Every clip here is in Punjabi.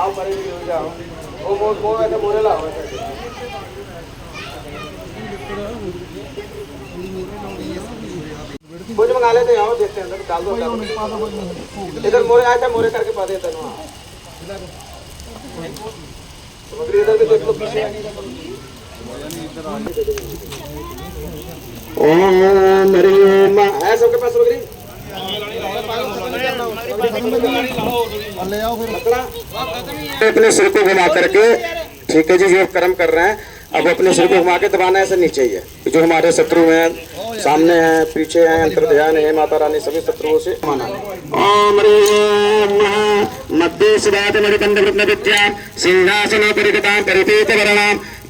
आओ परे भी हो जाओ वो वो वो ऐसे मोरे लाओ ऐसे कुछ मंगा लेते हैं आओ देखते हैं अंदर डाल दो डाल दो। इधर मोरे आए थे मोरे करके पा देते हैं वहाँ मगर इधर भी देख लो पीछे ओम ह्रीम है सबके पास मगरी अपने सिर को घुमा करके, ठीक है जी, जो कर्म कर रहे हैं, अब अपने सिर को घुमा के दबाना ऐसे नीचे ही है। जो हमारे शत्रु हैं, सामने हैं, पीछे हैं अंतर ध्यान है, माता रानी, सभी शत्रुओं से माना मध्य मणिकंद विद्या सिंहासन परिगतां परिपीत वर्णाम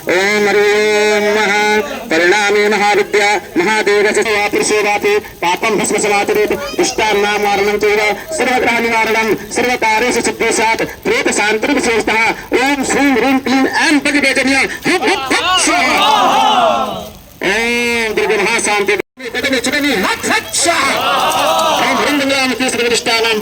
ओम हरिओम महा परिणामे महाविद्या महादेव पुरुषोवापि पापम भस्म समाचरेत दुष्टान्नां वारणं चैव सर्वग्रह निवारणं सर्वकार्येषु सिद्धिस्यात् प्रेत शान्तिर् विशेषतः ओम श्रीं ह्रीं क्लीं ऐं पतिवेजनीय हुं हुं फट् स्वाहा ओम दुर्गे महाशांति पदमे चुडमे हट हट स्वाहा ओम हृंदंगराम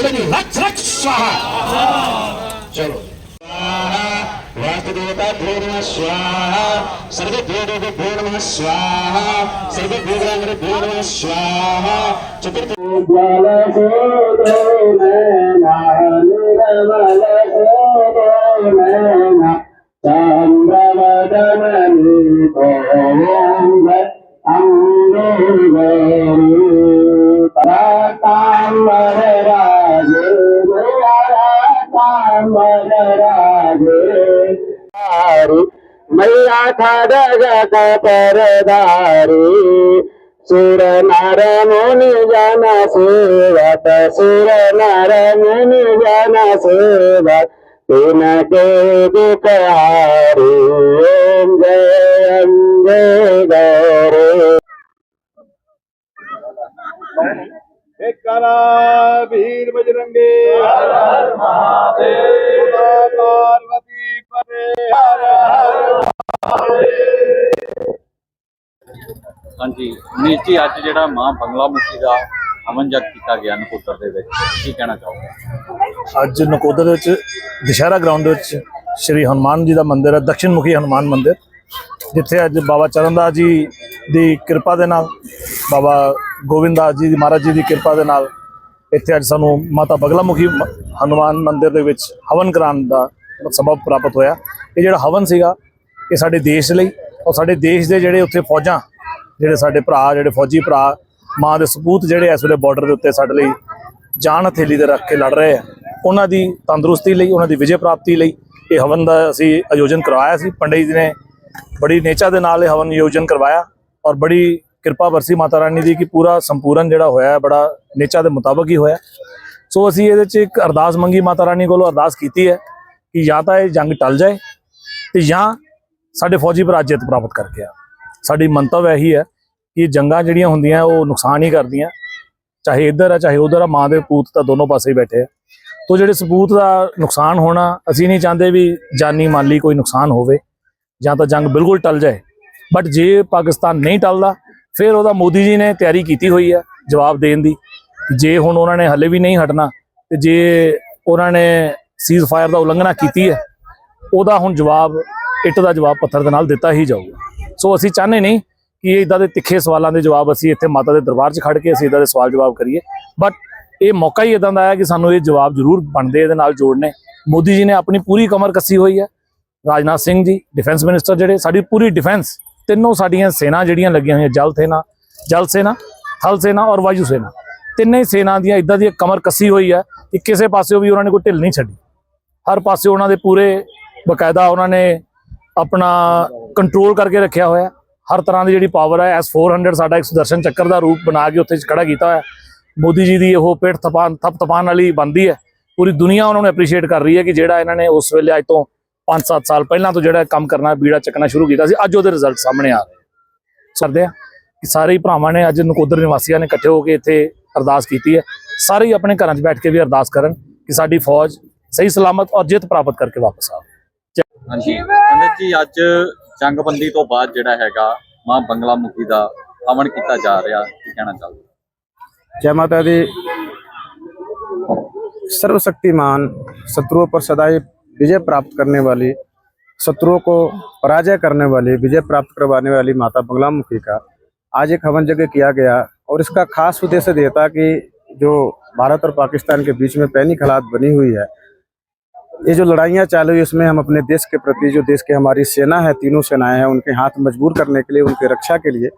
सुलनी रक्ष रक्ष स्वाहा चलो स्वाहा वास्तुदेवता भ्यो नमः स्वाहा सर्वेभ्यो देवेभ्यो नमः स्वाहा सर्वेभ्यो ग्रामभ्यो नमः स्वाहा चतुर्थ मैया खड़ग परदारी सुर नर मुनि जन सेवक सुर नर मुनि जन सेवक तिन के दिखारी ओम जय अम्बे गौरी एक काला वीर बजरंगे हर हर महादेव ਹਾਂਜੀ ਨੀਤ ਅੱਜ ਜਿਹੜਾ ਮਾਂ ਬੰਗਲਾ ਮੁਖੀ ਦਾ ਅਮਨ ਜਗ ਕੀਤਾ ਗਿਆ ਨਕੋਦਰ ਦੇ ਵਿੱਚ, ਕੀ ਕਹਿਣਾ ਚਾਹੋਗੇ? ਅੱਜ ਨਕੋਦਰ ਵਿੱਚ, ਦੁਸ਼ਹਿਰਾ ਗਰਾਊਂਡ ਵਿੱਚ ਸ਼੍ਰੀ ਹਨੂਮਾਨ ਜੀ ਦਾ ਮੰਦਿਰ ਹੈ ਦਕਸ਼ਿਣ ਮੁਖੀ ਹਨੂਮਾਨ ਮੰਦਿਰ, ਜਿੱਥੇ ਅੱਜ ਬਾਬਾ ਚਰਨਦਾਸ ਜੀ ਦੀ ਕਿਰਪਾ ਦੇ ਨਾਲ, ਬਾਬਾ ਗੋਬਿੰਦਾਸ ਜੀ ਦੀ, ਮਹਾਰਾਜ ਜੀ ਦੀ ਕਿਰਪਾ ਦੇ ਨਾਲ ਇੱਥੇ ਅੱਜ ਸਾਨੂੰ ਮਾਤਾ ਬਗਲਾ ਮੁਖੀ ਮ- ਹਨੂਮਾਨ ਮੰਦਿਰ ਦੇ ਵਿੱਚ ਹਵਨ ਕਰਾਉਣ ਦਾ ਸਬਬ ਪ੍ਰਾਪਤ ਹੋਇਆ। ਇਹ ਜਿਹੜਾ ਹਵਨ ਸੀਗਾ, ਇਹ ਸਾਡੇ ਦੇਸ਼ ਲਈ ਔਰ ਸਾਡੇ ਦੇਸ਼ ਦੇ ਜਿਹੜੇ ਉੱਥੇ ਫੌਜਾਂ ਜਿਹੜੇ ਸਾਡੇ ਭਰਾ, ਜਿਹੜੇ ਫੌਜੀ ਭਰਾ, ਮਾਂ ਦੇ ਸਪੂਤ ਜਿਹੜੇ ਇਸ ਵੇਲੇ ਬਾਰਡਰ ਦੇ ਉੱਤੇ ਸਾਡੇ ਲਈ ਜਾਨ ਹਥੇਲੀ ਤੇ ਰੱਖ ਕੇ ਲੜ ਰਹੇ ਆ। ਉਹਨਾਂ ਦੀ ਤੰਦਰੁਸਤੀ ਲਈ, ਉਹਨਾਂ ਦੀ ਵਿਜੇ ਪ੍ਰਾਪਤੀ ਲਈ ਇਹ ਹਵਨ ਦਾ ਅਸੀਂ ਆਯੋਜਨ ਕਰਵਾਇਆ ਸੀ। ਪੰਡਿਤ ਜੀ ਨੇ ਬੜੀ ਨੇਚਾ ਦੇ ਨਾਲ ਇਹ ਹਵਨ ਆਯੋਜਨ ਕਰਵਾਇਆ ਔਰ ਬੜੀ ਕਿਰਪਾ ਵਰਸੀ ਮਾਤਾ ਰਾਣੀ ਦੀ ਕਿ ਪੂਰਾ ਸੰਪੂਰਨ ਜਿਹੜਾ ਹੋਇਆ ਬੜਾ ਨੇਚਾ ਦੇ ਮੁਤਾਬਕ ਹੀ ਹੋਇਆ ਸੋ ਅਸੀਂ ਇਹਦੇ 'ਚ ਇੱਕ ਅਰਦਾਸ ਮੰਗੀ ਮਾਤਾ ਰਾਣੀ ਕੋਲੋਂ, ਅਰਦਾਸ ਕੀਤੀ ਹੈ ਕਿ ਜਾਂ ਤਾਂ ਇਹ ਜੰਗ ਟਲ ਜਾਏ ਤੇ ਜਾਂ ਸਾਡੇ ਫੌਜੀ ਭਰਾ ਜਿੱਤ ਪ੍ਰਾਪਤ ਕਰਕੇ ਆ ਸਾਡੀ ਮੰਤਵ ਇਹੀ ਹੈ ਕਿ ਜੰਗਾਂ ਜਿਹੜੀਆਂ ਹੁੰਦੀਆਂ ਉਹ ਨੁਕਸਾਨ ਹੀ ਕਰਦੀਆਂ। ਚਾਹੇ ਇੱਧਰ ਆ, ਚਾਹੇ ਉਧਰ ਆ, ਮਾਂ ਦੇ ਪੂਤ ਤਾਂ ਦੋਨੋਂ ਪਾਸੇ ਹੀ ਬੈਠੇ ਆ। ਤੋ ਜਿਹੜੇ ਸਬੂਤ ਦਾ ਨੁਕਸਾਨ ਹੋਣਾ, ਅਸੀਂ ਨਹੀਂ ਚਾਹੁੰਦੇ ਵੀ ਜਾਨੀ ਮਾਲੀ ਕੋਈ ਨੁਕਸਾਨ ਹੋਵੇ ਜਾਂ ਤਾਂ ਜੰਗ ਬਿਲਕੁਲ ਟਲ ਜਾਏ। ਬਟ ਜੇ ਪਾਕਿਸਤਾਨ ਨਹੀਂ ਟਲਦਾ, ਫਿਰ ਉਹਦਾ ਮੋਦੀ ਜੀ ਨੇ ਤਿਆਰੀ ਕੀਤੀ ਹੋਈ ਹੈ ਜਵਾਬ ਦੇਣ ਦੀ ਜੇ ਹੁਣ ਉਹਨਾਂ ਨੇ ਹੱਲੇ ਵੀ ਨਹੀਂ ਹਟਣਾ ਤੇ ਜੇ ਉਹਨਾਂ ਨੇ ਸੀਜ਼ ਫਾਇਰ ਦਾ ਉਲੰਘਣਾ ਕੀਤੀ ਹੈ, ਉਹਦਾ ਹੁਣ ਜਵਾਬ, ਇੱਟ ਦਾ ਜਵਾਬ ਪੱਥਰ ਦੇ ਨਾਲ ਦਿੱਤਾ ਹੀ ਜਾਊਗਾ। ਸੋ ਅਸੀਂ ਚਾਹੁੰਦੇ ਨਹੀਂ ਕਿ ਇਦਾਂ ਦੇ ਤਿੱਖੇ ਸਵਾਲਾਂ ਦੇ ਜਵਾਬ ਅਸੀਂ ਇੱਥੇ ਮਾਤਾ ਦੇ ਦਰਬਾਰ 'ਚ ਖੜ ਕੇ ਅਸੀਂ ਇਦਾਂ ਦੇ ਸਵਾਲ ਜਵਾਬ ਕਰੀਏ। ਬਟ ਇਹ ਮੌਕਾ ਹੀ ਇਦਾਂ ਦਾ ਆਇਆ ਕਿ ਸਾਨੂੰ ਇਹ ਜਵਾਬ ਜ਼ਰੂਰ ਬਣਦੇ, ਇਹਦੇ ਨਾਲ ਜੋੜਨੇ। ਮੋਦੀ ਜੀ ਨੇ ਆਪਣੀ ਪੂਰੀ ਕਮਰ ਕੱਸੀ ਹੋਈ ਹੈ। ਰਾਜਨਾਥ ਸਿੰਘ ਜੀ ਡਿਫੈਂਸ ਮਿਨਿਸਟਰ ਜਿਹੜੇ, ਸਾਡੀ ਪੂਰੀ ਡਿਫੈਂਸ ਤਿੰਨੋਂ ਸਾਡੀਆਂ ਸੈਨਾ ਜਿਹੜੀਆਂ ਲੱਗੀਆਂ ਹੋਈਆਂ, ਜਲ ਸੈਨਾ ਜਲ ਸੈਨਾ, ਥਲ ਸੈਨਾ ਔਰ ਵਾਯੂ ਸੈਨਾ। ਤਿੰਨੇ ਸੈਨਾ ਦੀਆਂ ਇਦਾਂ ਦੀ ਕਮਰ ਕੱਸੀ ਹੋਈ ਹੈ ਕਿ ਕਿਸੇ ਪਾਸਿਓਂ ਵੀ ਉਹਨਾਂ ਨੇ ਕੋਈ ਢਿੱਲ ਨਹੀਂ ਛੱਡੀ। ਹਰ ਪਾਸੇ ਉਹਨਾਂ ਦੇ ਪੂਰੇ ਬਕਾਇਦਾ ਉਹਨਾਂ ਨੇ ਆਪਣਾ ਕੰਟਰੋਲ ਕਰਕੇ ਰੱਖਿਆ ਹੋਇਆ। ਹਰ ਤਰ੍ਹਾਂ ਦੀ ਜਿਹੜੀ ਪਾਵਰ ਹੈ S400 ਸਾਡਾ ਇੱਕ ਸੁਦਰਸ਼ਨ ਚੱਕਰ ਦਾ ਰੂਪ ਬਣਾ ਕੇ ਉੱਥੇ ਖੜਾ ਕੀਤਾ ਹੋਇਆ। ਮੋਦੀ ਜੀ ਦੀ ਉਹ ਪੇਟ ਥਪਾਨ ਥਪ ਤਪਾਨ ਵਾਲੀ ਬੰਦੀ ਹੈ। ਪੂਰੀ ਦੁਨੀਆ ਉਹਨਾਂ ਨੂੰ ਐਪਰੀਸ਼ੀਏਟ ਕਰ ਰਹੀ ਹੈ ਕਿ ਜਿਹੜਾ ਇਹਨਾਂ ਨੇ ਉਸ ਵੇਲੇ ਅੱਜ ਤੋਂ 5-7 ਸਾਲ ਪਹਿਲਾਂ ਤੋਂ ਜਿਹੜਾ ਕੰਮ ਕਰਨਾ ਬੀੜਾ ਚੱਕਣਾ ਸ਼ੁਰੂ ਕੀਤਾ ਸੀ ਅੱਜ ਉਹਦੇ ਰਿਜ਼ਲਟ ਸਾਹਮਣੇ ਆ ਰਹੇ ਕਰਦੇ ਆ ਕਿ ਸਾਰੇ ਹੀ ਭਰਾਵਾਂ ਨੇ ਅੱਜ ਨਕੋਦਰ ਨਿਵਾਸੀਆਂ ਨੇ ਇਕੱਠੇ ਹੋ ਕੇ ਇੱਥੇ ਅਰਦਾਸ ਕੀਤੀ ਹੈ। ਸਾਰੇ ਹੀ ਆਪਣੇ ਘਰਾਂ 'ਚ ਬੈਠ ਕੇ ਵੀ ਅਰਦਾਸ ਕਰਨ ਕਿ ਸਾਡੀ ਫੌਜ ਸਹੀ ਸਲਾਮਤ ਔਰ ਜਿੱਤ ਪ੍ਰਾਪਤ ਕਰਕੇ ਵਾਪਸ ਆਵੇ। ਹਾਂਜੀ। ਕਹਿੰਦੇ ਜੀ ਅੱਜ ਜੰਗਬੰਦੀ ਤੋਂ ਬਾਅਦ ਜਿਹੜਾ ਹੈਗਾ ਮਾਂ ਬੰਗਲਾ ਮੁਖੀ ਦਾ ਹਵਨ ਕੀਤਾ ਜਾ ਰਿਹਾ ਕੀ ਕਹਿਣਾ ਚਾਹੋਗੇ जय माता दी सर्वशक्तिमान शत्रुओं पर सदैव विजय प्राप्त करने वाली शत्रुओं को पराजय करने वाली विजय प्राप्त करवाने वाली माता बंगला मुखी का आज एक हवन यज्ञ किया गया और इसका खास उद्देश्य ये था कि जो भारत और पाकिस्तान के बीच में पैनिक हालात बनी हुई है ये जो लड़ाइयाँ चालू हुई इसमें हम अपने देश के प्रति, जो देश के हमारी सेना है, तीनों सेनाएँ हैं, उनके हाथ मजबूर करने के लिए, उनके रक्षा के लिए,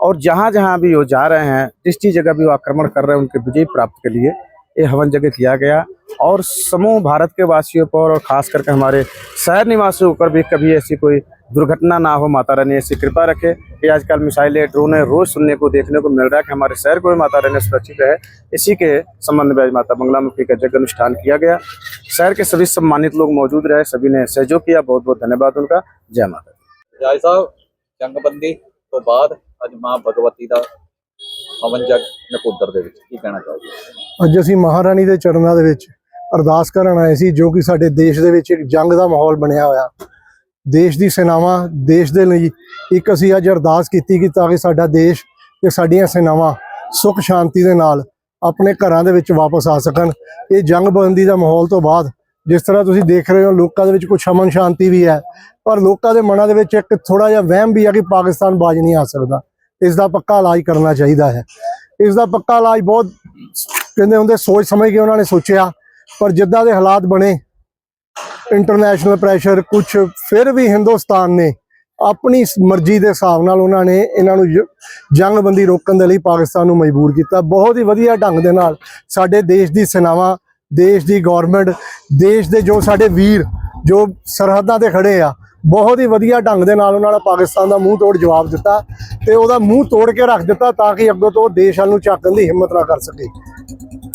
और जहाँ जहाँ भी वो जा रहे हैं, जिस जिस जगह भी वो आक्रमण कर रहे हैं, उनके विजय प्राप्त के लिए ये हवन यज्ञ किया गया। और समूह भारत के वासियों पर, और खास करके हमारे शहर निवासियों पर भी कभी ऐसी कोई दुर्घटना ना हो माता रानी ऐसी कृपा रखे कि आजकल मिसाइलें ड्रोन रोज सुनने को देखने को मिल रहा है कि हमारे शहर को भी माता रानी सुरक्षित रहे इसी के संबंध में आज माता बंगला मुखी का यज्ञ अनुष्ठान किया गया शहर के सभी सम्मानित लोग मौजूद रहे सभी ने सहयोग किया बहुत बहुत धन्यवाद उनका जय माता दी। ਜਾਇ ਸਾਹਿਬ ਜੰਗਬੰਦੀ ਤੋਂ ਬਾਅਦ ਅੱਜ ਮਾਂ ਭਗਵਤੀ ਦਾ ਹਵਨ ਜਗ ਨਕੋਦਰ ਦੇ ਵਿੱਚ ਕੀ ਕਹਿਣਾ ਚਾਹੋਗੇ ਅੱਜ ਅਸੀਂ ਮਹਾਰਾਣੀ ਦੇ ਚਰਨਾਂ ਦੇ ਵਿੱਚ ਅਰਦਾਸ ਕਰਨ ਆਏ ਸੀ ਜੋ ਕਿ ਸਾਡੇ ਦੇਸ਼ ਦੇ ਵਿੱਚ ਇੱਕ ਜੰਗ ਦਾ ਮਾਹੌਲ ਬਣਿਆ ਹੋਇਆ ਦੇਸ਼ ਦੀ ਸੈਨਾਵਾਂ ਦੇਸ਼ ਦੇ ਲਈ ਇੱਕ ਅਸੀਂ ਅੱਜ ਅਰਦਾਸ ਕੀਤੀ ਕਿ ਤਾਂ ਕਿ ਸਾਡਾ ਦੇਸ਼ ਤੇ ਸਾਡੀਆਂ ਸੈਨਾਵਾਂ ਸੁਖ ਸ਼ਾਂਤੀ ਦੇ ਨਾਲ ਆਪਣੇ ਘਰਾਂ ਦੇ ਵਿੱਚ ਵਾਪਸ ਆ ਸਕਣ। ਇਹ ਜੰਗਬੰਦੀ ਦਾ ਮਾਹੌਲ ਤੋਂ ਬਾਅਦ ਜਿਸ ਤਰ੍ਹਾਂ ਤੁਸੀਂ ਦੇਖ ਰਹੇ ਹੋ ਲੋਕਾਂ ਦੇ ਵਿੱਚ ਕੁਝ ਅਮਨ ਸ਼ਾਂਤੀ ਵੀ ਹੈ, ਪਰ ਲੋਕਾਂ ਦੇ ਮਨਾਂ ਦੇ ਵਿੱਚ ਇੱਕ ਥੋੜਾ ਜਿਹਾ ਵਹਿਮ ਵੀ ਹੈ ਕਿ ਪਾਕਿਸਤਾਨ ਬਾਜ ਨਹੀਂ ਆ ਸਕਦਾ। ਇਸ ਦਾ ਪੱਕਾ ਇਲਾਜ ਕਰਨਾ ਚਾਹੀਦਾ ਹੈ। ਇਸ ਦਾ ਪੱਕਾ ਇਲਾਜ ਬਹੁਤ ਕਹਿੰਦੇ ਹੁੰਦੇ ਸੋਚ ਸਮਝ ਕੇ ਉਹਨਾਂ ਨੇ ਸੋਚਿਆ, ਪਰ ਜਿੱਦਾਂ ਦੇ ਹਾਲਾਤ ਬਣੇ ਇੰਟਰਨੈਸ਼ਨਲ ਪ੍ਰੈਸ਼ਰ ਕੁਝ ਫਿਰ ਵੀ ਹਿੰਦੁਸਤਾਨ ਨੇ ਆਪਣੀ ਮਰਜ਼ੀ ਦੇ ਹਿਸਾਬ ਨਾਲ ਉਹਨਾਂ ਨੇ ਇਹਨਾਂ ਨੂੰ ਜ- ਜੰਗਬੰਦੀ ਰੋਕਣ ਦੇ ਲਈ ਪਾਕਿਸਤਾਨ ਨੂੰ ਮਜਬੂਰ ਕੀਤਾ। ਬਹੁਤ ਹੀ ਵਧੀਆ ਢੰਗ ਦੇ ਨਾਲ ਸਾਡੇ ਦੇਸ਼ ਦੀ ਸੈਨਾਵਾਂ, ਦੇਸ਼ ਦੀ ਗਵਰਨਮੈਂਟ ਦੇਸ਼ ਦੇ ਜੋ ਸਾਡੇ ਵੀਰ, ਜੋ ਸਰਹੱਦਾਂ ਤੇ ਖੜੇ ਆ, ਬਹੁਤ ਹੀ ਵਧੀਆ ਢੰਗ ਦੇ ਨਾਲ ਉਹਨਾਂ ਨੇ ਪਾਕਿਸਤਾਨ ਦਾ ਮੂੰਹ ਤੋੜ ਜਵਾਬ ਦਿੱਤਾ ਤੇ ਉਹਦਾ ਮੂੰਹ ਤੋੜ ਕੇ ਰੱਖ ਦਿੱਤਾ ਤਾਂ ਕਿ ਅੱਗੋਂ ਤੋਂ ਉਹ ਦੇਸ਼ ਵੱਲ ਨੂੰ ਝਾਕਣ ਦੀ ਹਿੰਮਤ ਨਾ ਕਰ ਸਕੇ।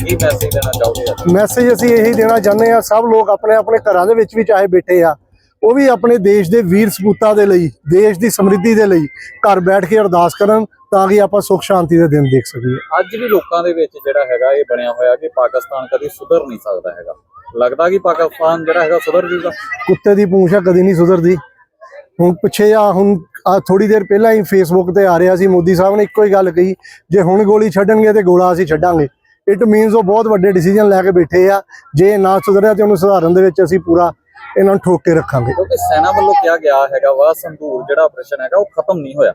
ਕੀ ਮੈਸੇਜ ਦੇਣਾ ਚਾਹੋਗੇ? ਮੈਸੇਜ ਅਸੀਂ ਇਹੀ ਦੇਣਾ ਚਾਹੁੰਦੇ ਆ ਸਭ ਲੋਕ ਆਪਣੇ ਆਪਣੇ ਘਰਾਂ ਦੇ ਵਿੱਚ ਵੀ ਚਾਹੇ ਬੈਠੇ ਆ ਉਹ ਵੀ ਆਪਣੇ ਦੇਸ਼ ਦੇ ਵੀਰ ਸਪੂਤਾਂ ਦੇ ਲਈ ਦੇਸ਼ ਦੀ ਸਮਰਿੱਧੀ ਦੇ ਲਈ ਘਰ ਬੈਠ ਕੇ ਅਰਦਾਸ ਕਰਨ ਤਾਂ ਕਿ ਆਪਾਂ ਸੁਖ ਸ਼ਾਂਤੀ ਦੇ ਦਿਨ ਦੇਖ ਸਕੀਏ। ਅੱਜ ਵੀ ਲੋਕਾਂ ਦੇ ਵਿੱਚ ਜਿਹੜਾ ਹੈਗਾ ਇਹ ਬਣਿਆ ਹੋਇਆ ਕਿ ਪਾਕਿਸਤਾਨ ਕਦੀ ਸੁਧਰ ਨਹੀਂ ਸਕਦਾ ਹੈਗਾ। ਲੱਗਦਾ ਕਿ ਪਾਕਿਸਤਾਨ ਜਿਹੜਾ ਹੈਗਾ ਸੁਧਰ ਜੂਗਾ। ਕੁੱਤੇ ਦੀ ਪੂੰਛ ਆ ਕਦੀ ਨਹੀਂ ਸੁਧਰਦੀ। ਹੁਣ ਪਿੱਛੇ ਆ ਹੁਣ ਆ ਥੋੜੀ ਦੇਰ ਪਹਿਲਾਂ ਹੀ ਫੇਸਬੁੱਕ ਤੇ ਆ ਰਿਹਾ ਸੀ ਮੋਦੀ ਸਾਹਿਬ ਨੇ ਇੱਕੋ ਹੀ ਗੱਲ ਕਹੀ ਜੇ ਹੁਣ ਗੋਲੀ ਛੱਡਣਗੇ ਤੇ ਗੋਲਾ ਅਸੀਂ ਛੱਡਾਂਗੇ। ਇਟ ਮੀਨਸ ਉਹ ਬਹੁਤ ਵੱਡੇ ਡਿਸੀਜਨ ਲੈ ਕੇ ਬੈਠੇ ਆ। ਜੇ ਇਹ ਨਾ ਸੁਧਰਿਆ ਤੇ ਉਹਨੂੰ ਸੁਧਾਰਨ ਦੇ ਵਿੱਚ ਅਸੀਂ ਪੂਰਾ ਇਹਨਾਂ ਨੂੰ ਠੋਕ ਕੇ ਰੱਖਾਂਗੇ। ਕਿਉਂਕਿ ਸੈਨਾ ਵੱਲੋਂ ਕਿਹਾ ਗਿਆ ਹੈਗਾ ਵਾ ਸੰਧੂਰ ਜਿਹੜਾ ਆਪਰੇਸ਼ਨ ਹੈਗਾ ਉਹ ਖਤਮ ਨਹੀਂ ਹੋਇਆ।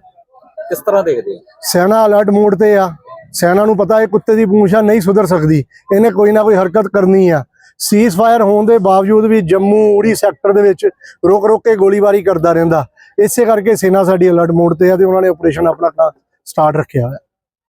ਕਿਸ ਤਰ੍ਹਾਂ ਦੇਖਦੇ ਸੈਨਾ ਅਲਰਟ ਮੋਡ ਤੇ ਆ। ਸੈਨਾ ਨੂੰ ਪਤਾ ਹੈ ਕੁੱਤੇ ਦੀ ਪੂੰਛ ਨਹੀਂ ਸੁਧਰ ਸਕਦੀ। ਇਹਨੇ ਕੋਈ ਨਾ ਕੋਈ ਹਰਕਤ ਕਰਨੀ ਆ। ਸੀਜ਼ ਫਾਇਰ ਹੋਣ ਦੇ ਬਾਵਜੂਦ ਵੀ ਜੰਮੂ ਉੜੀ ਸੈਕਟਰ ਦੇ ਵਿੱਚ ਰੁਕ ਰੁਕ ਕੇ ਗੋਲੀਬਾਰੀ ਕਰਦਾ ਰਹਿੰਦਾ। ਇਸੇ ਕਰਕੇ ਸੈਨਾ ਸਾਡੀ ਅਲਰਟ ਮੋਡ ਤੇ ਆ ਤੇ ਉਹਨਾਂ ਨੇ ਆਪਰੇਸ਼ਨ ਆਪਣਾ ਸਟਾਰਟ ਰੱਖਿਆ ਹੋਇਆ।